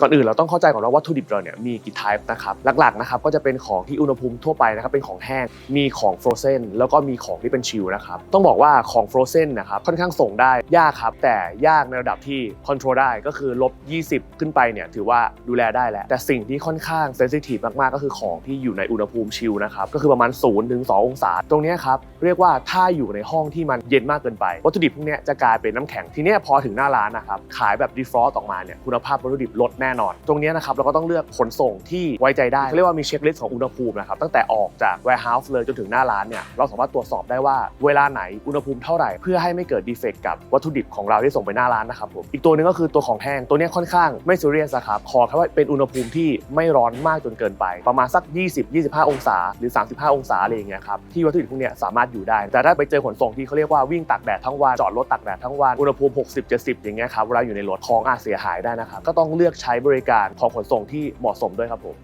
ก่อนอื่นเราต้องเข้าใจก่อนว่าวัตถุดิบเราเนี่ยมีกี่ type นะครับหลักๆนะครับก็จะเป็นของที่อุณหภูมิทั่วไปนะครับเป็นของแห้งมีของ frozen แล้วก็มีของที่เป็นชิลนะครับต้องบอกว่าของ frozen นะครับค่อนข้างส่งได้ยากครับแต่ยากในระดับที่ control ได้ก็คือลบ20 ขึ้นไปเนี่ยถือว่าดูแลได้แล้วแต่สิ่งที่ค่อนข้าง sensitive มากๆก็คือของที่อยู่ในอุณหภูมิชิลนะครับก็คือประมาณ0ถึง2องศาตรงนี้ครับเรียกว่าถ้าอยู่ในห้องที่มันเย็นมากเกินไป วัตถุดิบพวกนี้จะกลายเป็นน้ำแข็งทีนี้พอถึงหน้าร้านนะครับขายแบบ defrost ออกมาเนี่ยคุณภาพวัตถุดิบลดแน่นอน ตรงนี้นะครับเราก็ต้องเลือกขนส่งที่ไว้ใจได้เขาเรียกว่ามีเช็คลิสต์ของอุณหภูมินะครับตั้งแต่ออกจาก warehouse เลยจนถึงหน้าร้านเนี่ยเราสามารถตรวจสอบได้ว่าเวลาไหนอุณหภูมิเท่าไหร่เพื่อให้ไม่เกิดดีเฟกต์กับวัตถุดิบของเราที่ส่งไปหน้าร้านนะครับผมอีกตัวหนึงก็คือตัวของแห้งตัวนี้ค่อนข้างไม่ซีเรียสครับขอแค่ว่าเป็นอุณหภูมิที่ไม่ร้อนมากจนเกินไป ประมาณสัก 20-25 องศา หรือ 35 องศาอะไรอย่างเงี้ยครับที่วัตถุดิบพวกเนี้ยสามารถอยู่ได้ แต่ถ้าไปเจอขนส่งที่เขาเรียกว่าวิ่งตากแดดทั้งวันจอดรถตากแดดทั้งวันอุณหภูมิ 60-70 อย่างเงี้ยครับเวลาอยู่ในรถของอาจเสียหายได้นะครับก็ต้องเลือกใช้บริการของขนส่งที่เหมาะสมด้วยครับผม